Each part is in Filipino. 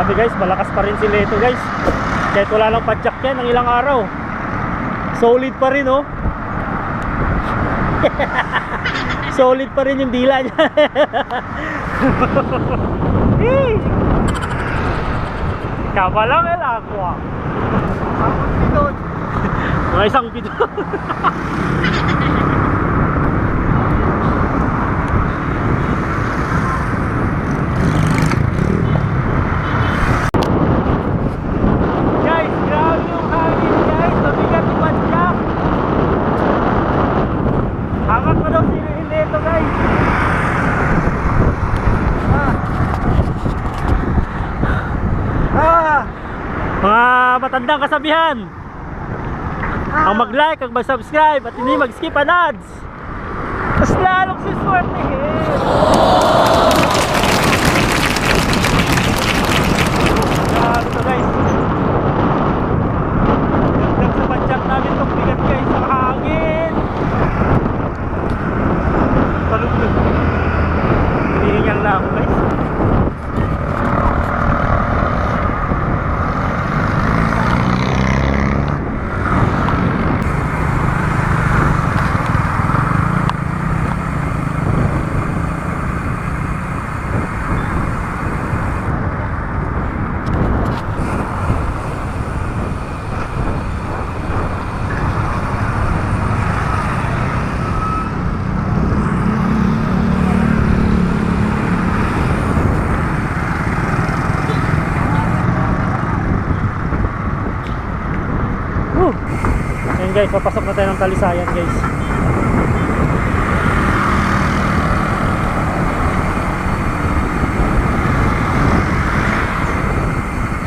Grabe guys, malakas pa rin si Leto guys. Kahit wala lang padyak yan ng ilang araw. Solid pa rin oh. Solid pa rin yung dila niya. Hey! Kabalang el aqua. Mga isang pito. guys, grabe yung hangin guys. Mabigat yung padyak. Hangat na daw si Leto guys. Ah! Mga matandang kasabihan. Ang mag-like, ang mag-subscribe at hindi mag-skip ang ads. Mas lalong siswertehin. Grabe to guys. Gandang sa budget namin itong bigat guys. Ang hangin. Palugnog. Hinihingal na ako guys. Whew. Ayan guys, papasok na tayo ng talisayan guys.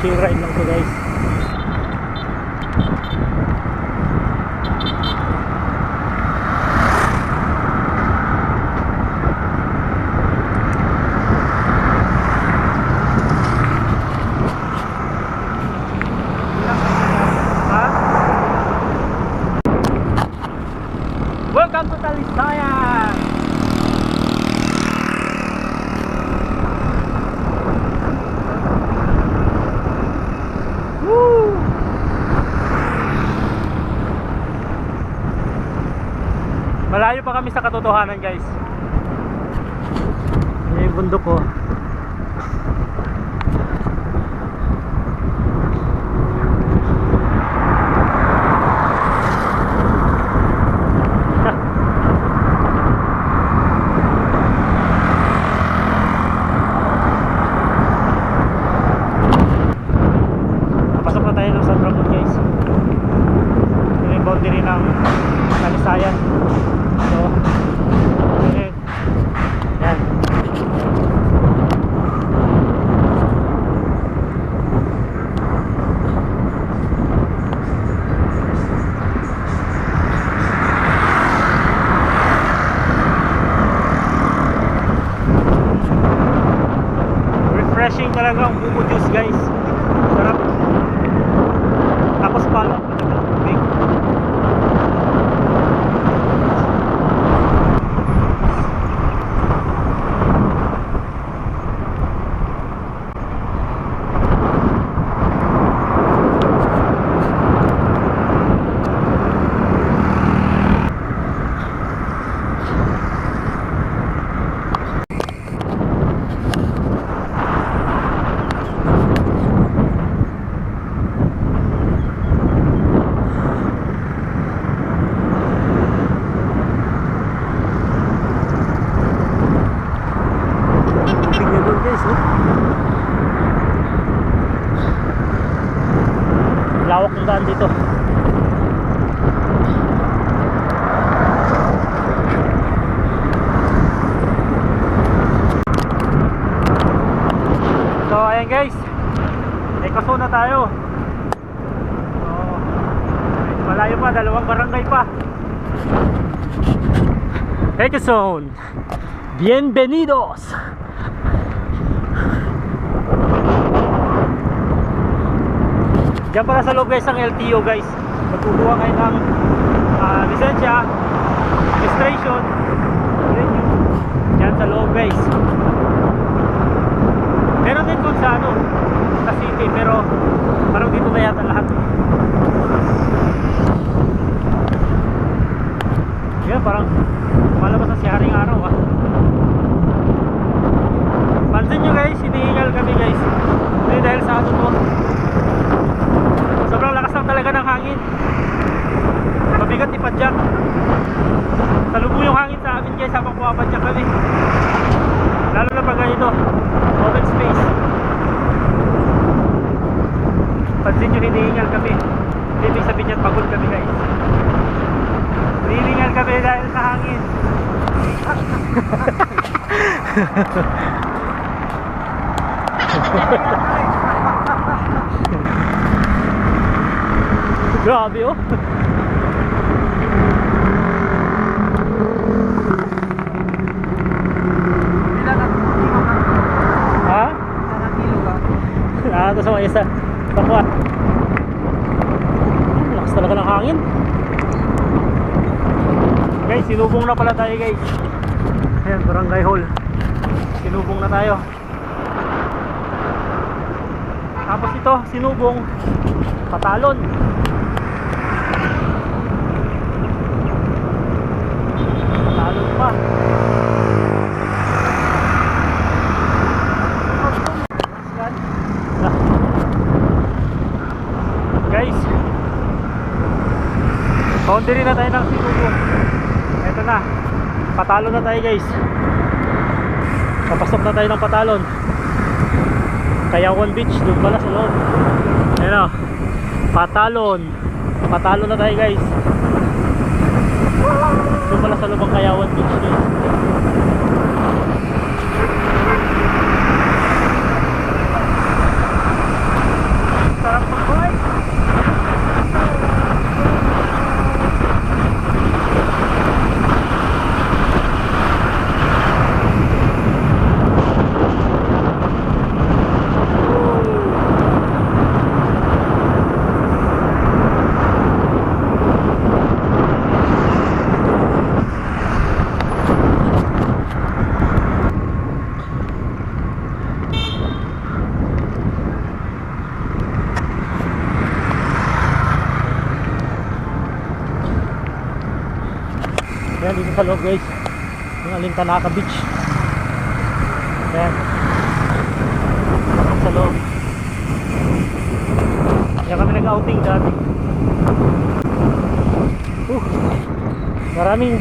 Chill ride lang to guys. Ha? Welcome to Talisayan! Woo! Malayo pa kami sa katotohanan guys. Yung bundok ko. pa, dalawang barangay pa. Equezone. Bienvenidos. Diyan pala sa loob guys ang LTO guys. Magkukuha kayo ng uh, lisensya, registration, renew. Diyan sa loob guys. Meron din kung sa ano, sa city pero parang dito na yata lahat si Haring Araw ah. Pansin nyo guys, hinihingal kami guys. Hindi dahil sa ano to. Sobrang lakas lang talaga ng hangin. Mabigat ipadyak. Salubo yung hangin sa amin guys habang pumapadyak kami. Lalo na pag ganito, open space. Pansin nyo hinihingal kami. Ibig sabihin yan pagod kami guys. Hinihingal kami dahil sa hangin. Grabe oh. Ha? Ah, ito sa mga isa. Takwa. Hangin. Guys, sinubong na pala tayo guys. Ayan, barangay hall. Sinubong na tayo. Tapos ito, sinubong. Patalon. Patalon pa. Ah. Guys, boundary na tayo ng sinubong. Ito na, patalo na tayo guys. Papasok na tayo ng patalon. Kayawan Beach, doon pala sa loob. Ayan o, patalon. Patalon na tayo guys. Doon pala sa loob ang Kayawan Beach guys. Sarap magbuhay. Ayan, dito sa loob guys. Yung Alintanaka Beach. Ayan. Sa loob. Ayan kami nag-outing dati. Uh, maraming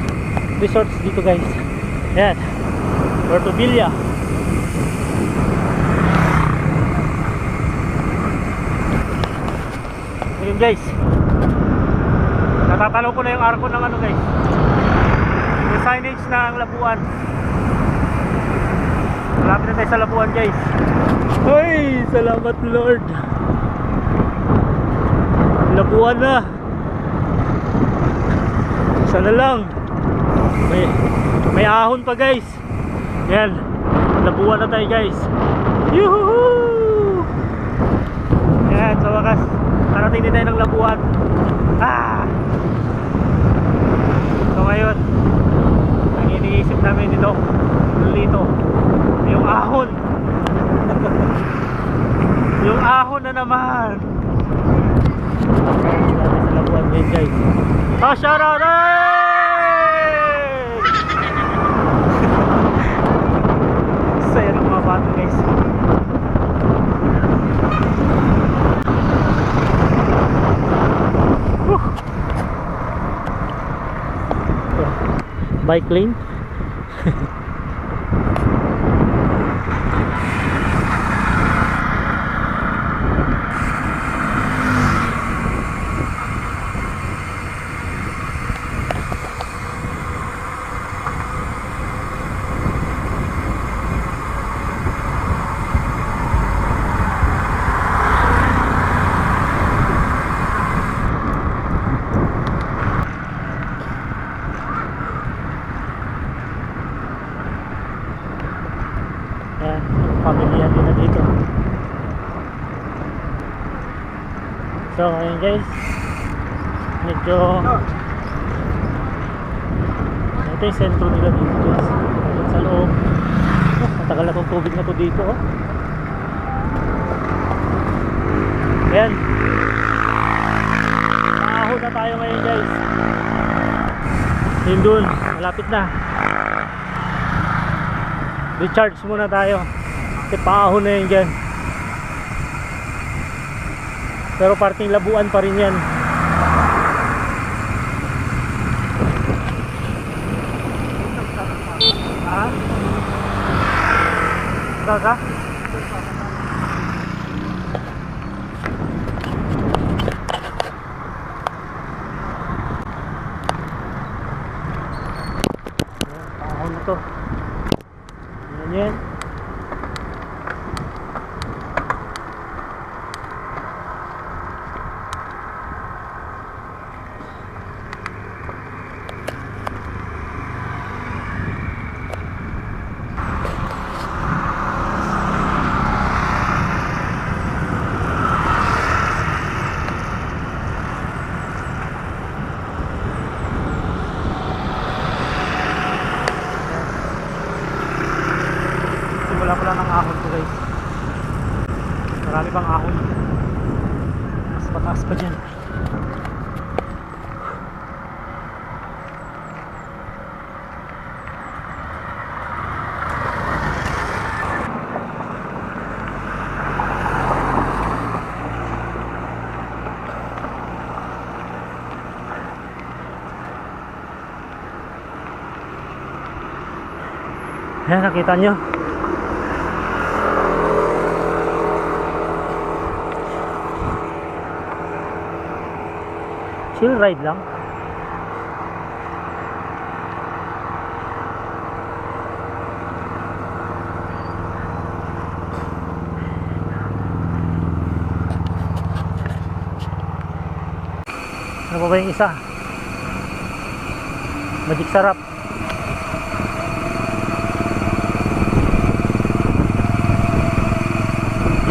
resorts dito guys. Ayan. Puerto Villa. Ayun guys. Natatanaw ko na yung arko ng ano guys. Signage na ang Labuan. Malapit na tayo sa Labuan guys. Hoy! Salamat Lord! Labuan na! Sana lang! May, may ahon pa guys! Yan! Labuan na tayo guys! Yuhuu! Yan, sa wakas. Karating din tayo ng Labuan. Ah! Bike lane. So, ayun guys. Medyo ito yung sentro nila dito guys. Sa loob. Oh, matagal na tong tubig na to dito oh. Ayan. Maahon na tayo ngayon guys. Yun dun, malapit na. Recharge muna tayo. Kasi paahon na yun dyan. Pero parting labuan pa rin yan. Gaga? Paahon na to. Yan yan. Simula pa lang ng ahon ko guys. Marami pang ahon. Mas mataas pa dyan. Ayan, nakita nyo. Chill ride lang. Ano pa ba yung isa? Magic sarap.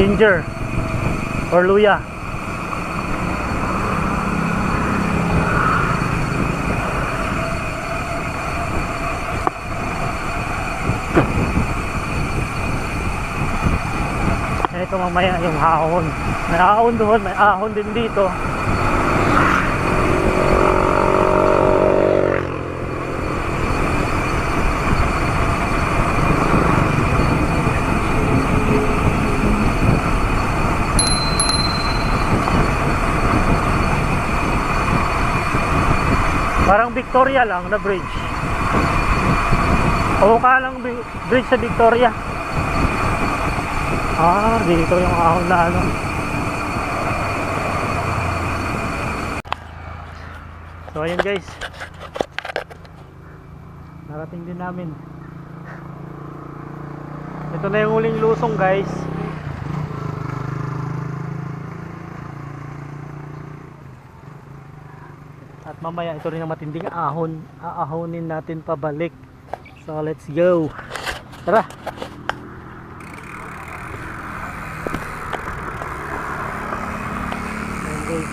Ginger or luya. Ito mamaya yung ahon. May ahon doon, may ahon din dito. Parang Victoria lang na bridge. O ka lang bridge sa Victoria. Ah, dito yung ahon na ano. So ayun guys. Narating din namin. Ito na yung huling lusong guys. Mamaya ito rin ang matinding ahon. Aahonin natin pabalik. So let's go. Tara. Ayan, guys.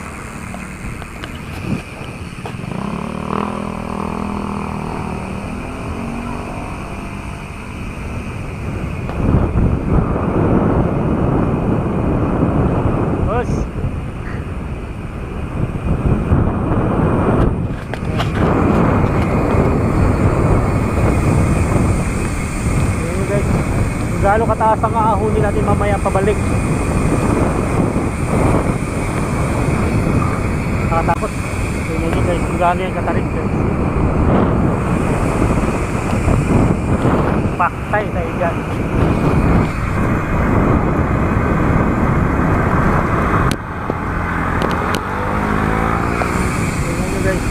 Boss. Ayun guys. Kung gaano kataas ang aahunin natin mamaya pabalik. Nakatakot. Tingnan nyo guys kung gaano yan katarik guys. Paktay tayo dyan. Tingnan nyo guys.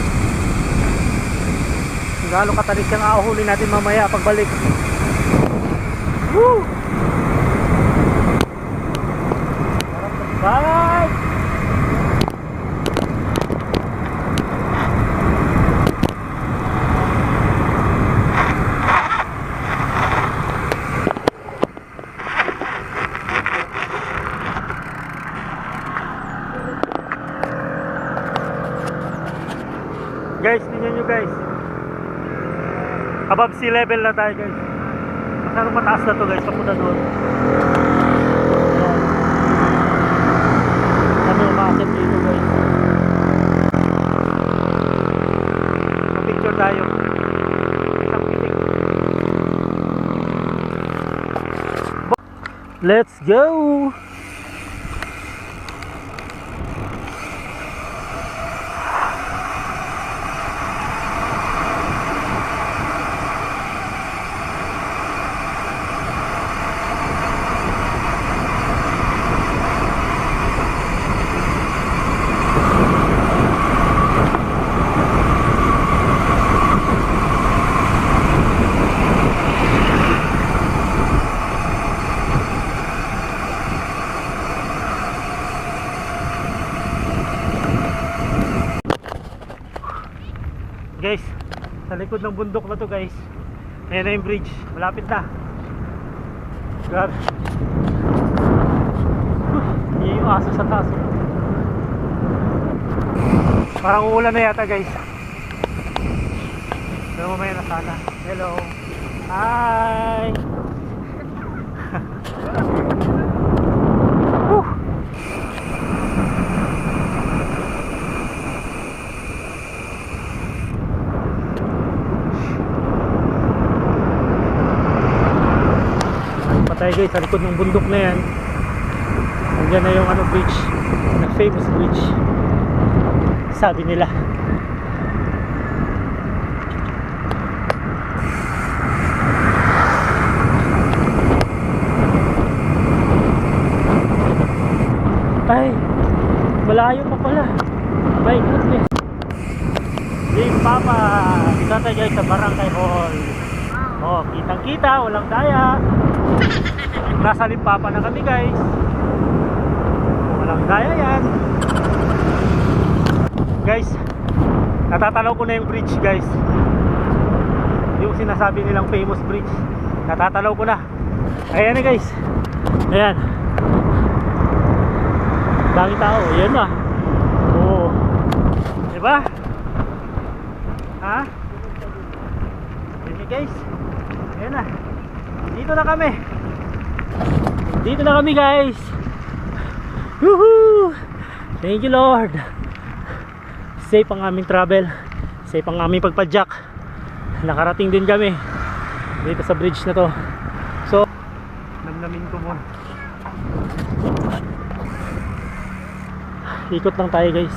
Katarik yung aahunin natin mamaya pagbalik. Woo! Bye! Guys, tingnan nyo guys. Above sea level na tayo guys. Masyadong mataas na to guys, papunta doon. Ayan. Ano, Kami umakit dito guys. Picture tayo. Let's go! Likod ng bundok na to guys. Ayan na yung bridge. Malapit na. Grabe. Yung aso sa taas. oh. Parang uulan na yata guys. Pero mamaya na sana. Hello. Hi. guys sa likod ng bundok na yan. Andyan na yung ano bridge. Na famous bridge. Sabi nila. Ay malayo pa pala. My goodness. Game Papa. Dito tayo sa Barangay Hall. Oh kitang kita walang daya Nasa limpapa na kami guys. Walang daya yan. Guys, natatanaw ko na yung bridge guys. Yung sinasabi nilang famous bridge. Natatanaw ko na. Ayan na guys. Ayan. Dami tao. Ayan na. Oo. Diba? Ha? Ayan guys. Ayan na. Dito na kami. Dito na kami guys. Woohoo! Thank you Lord. Safe ang aming travel. Safe ang aming pagpadyak. Nakarating din kami dito sa bridge na to. So, namnamin ko muna. Ikot lang tayo guys.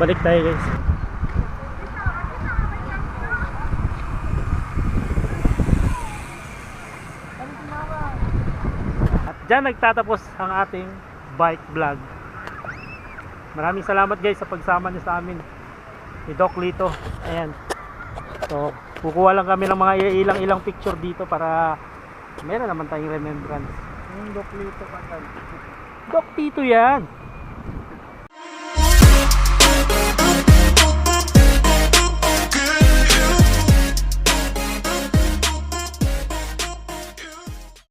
Balik tayo guys. Dyan nagtatapos ang ating bike vlog. Maraming salamat guys sa pagsama niyo sa amin ni Doc Lito. Ayan. So, kukuha lang kami ng mga ilang-ilang picture dito para meron naman tayong remembrance. Yung Doc Lito pa Doc Tito yan.